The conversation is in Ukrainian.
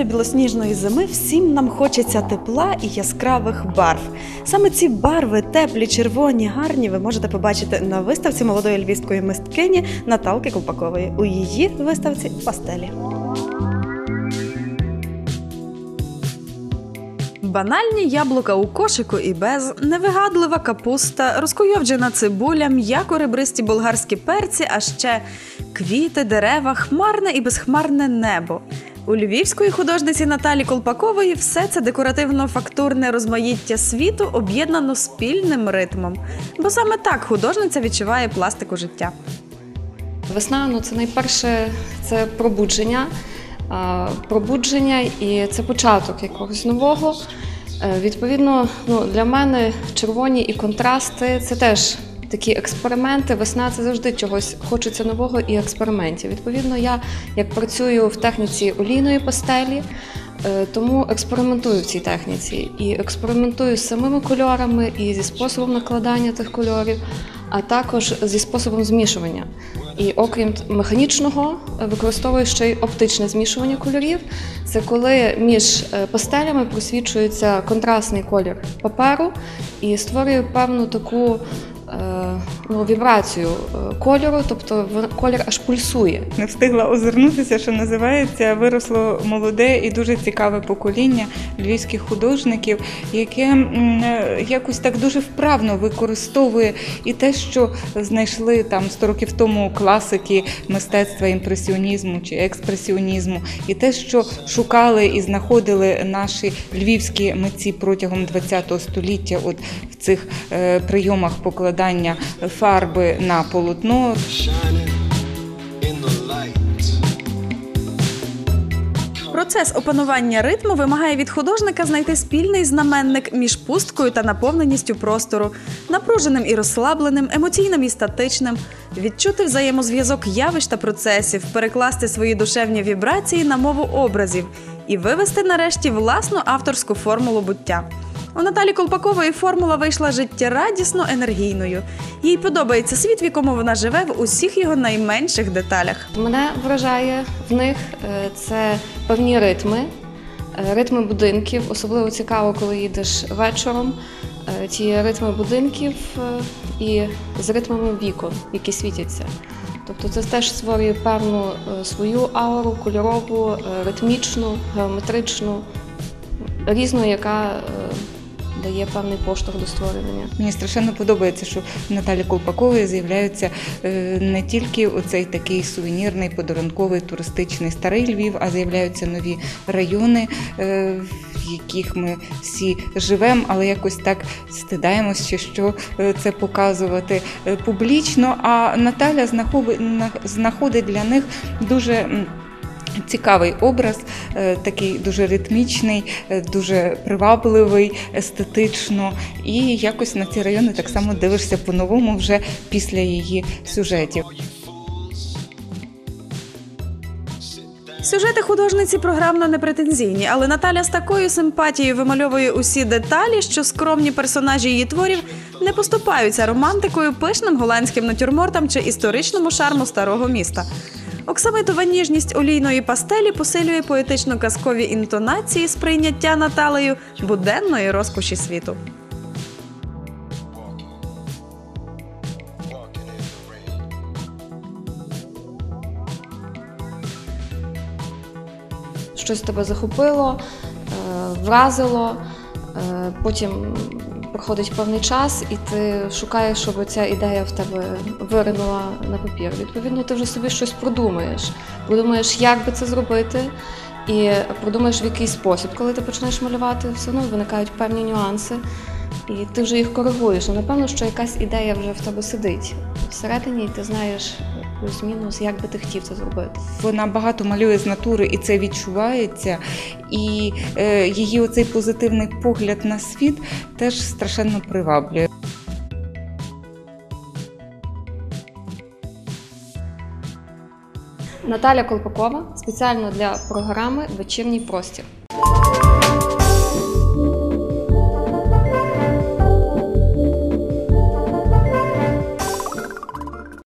Після білосніжної зими всім нам хочеться тепла і яскравих барв. Саме ці барви, теплі, червоні, гарні, ви можете побачити на виставці молодої львівської мисткині Наталки Ковпакової. У її виставці пастелі. Банальні яблука у кошику і без, невигадлива капуста, розкуйовджена цибуля, м'яко ребристі болгарські перці, а ще квіти, дерева, хмарне і безхмарне небо. У львівської художниці Наталі Колпакової все це декоративно-фактурне розмаїття світу об'єднано спільним ритмом. Бо саме так художниця відчуває пластику життя. Весна ну, це найперше це пробудження. Пробудження і це початок якогось нового. Е, Відповідно, ну, для мене червоні і контрасти це теж такі експерименти. Весна це завжди чогось хочеться нового і експериментів. Відповідно, я як працюю в техніці олійної пастелі, е, тому експериментую в цій техніці і експериментую з самими кольорами і зі способом накладання тих кольорів, а також зі способом змішування. І окрім механічного, е, використовую ще й оптичне змішування кольорів. Це коли між е, пастелями просвічується контрастний колір паперу і створює певну таку ну, вібрацію е, кольору, тобто колір аж пульсує. Не встигла озирнутися, що називається. Виросло молоде і дуже цікаве покоління львівських художників, яке е, якось так дуже вправно використовує і те, що знайшли там 100 років тому класики мистецтва імпресіонізму чи експресіонізму, і те, що шукали і знаходили наші львівські митці протягом ХХ століття, от в цих е, прийомах покладання фарби на полотно. Процес опанування ритму вимагає від художника знайти спільний знаменник між пусткою та наповненістю простору, напруженим і розслабленим, емоційним і статичним, відчути взаємозв'язок явищ та процесів, перекласти свої душевні вібрації на мову образів і вивести нарешті власну авторську формулу буття. У Наталі Колпакової формула вийшла життєрадісно енергійною. Їй подобається світ, в якому вона живе в усіх його найменших деталях. Мене вражає в них е, це певні ритми, е, ритми будинків. Особливо цікаво, коли їдеш вечором. е, Ті ритми будинків і з ритмами вікон, які світяться. Тобто це теж створює певну свою ауру, кольорову, ритмічну, геометричну, різну, яка дає певний поштовх до створення. Мені страшенно подобається, що Наталі Колпакової з'являється е, не тільки оцей такий сувенірний, подарунковий, туристичний старий Львів, а з'являються нові райони, е, в яких ми всі живемо, але якось так стидаємось, чи що е, це показувати публічно. А Наталя знаходить для них дуже. Цікавий образ, е, такий дуже ритмічний, е, дуже привабливий, естетично. І якось на ці райони так само дивишся по-новому вже після її сюжетів. Сюжети художниці програмно непретензійні, але Наталя з такою симпатією вимальовує усі деталі, що скромні персонажі її творів не поступаються романтикою, пишним голландським натюрмортам чи історичному шарму старого міста. Оксамитова ніжність олійної пастелі посилює поетично-казкові інтонації сприйняття Наталею буденної розкоші світу. Щось тебе захопило, е, вразило, е, потім проходить певний час, і ти шукаєш, щоб ця ідея в тебе виринула на папір. Відповідно, ти вже собі щось продумаєш. Продумаєш, як би це зробити, і продумаєш в який спосіб. Коли ти почнеш малювати, все одно виникають певні нюанси. І ти вже їх коригуєш. Ну, напевно, що якась ідея вже в тебе сидить всередині, і ти знаєш плюс-мінус, як би ти хотів це зробити. Вона багато малює з натури, і це відчувається. І е, її оцей позитивний погляд на світ теж страшенно приваблює. Наталя Колпакова спеціально для програми Вечірній простір.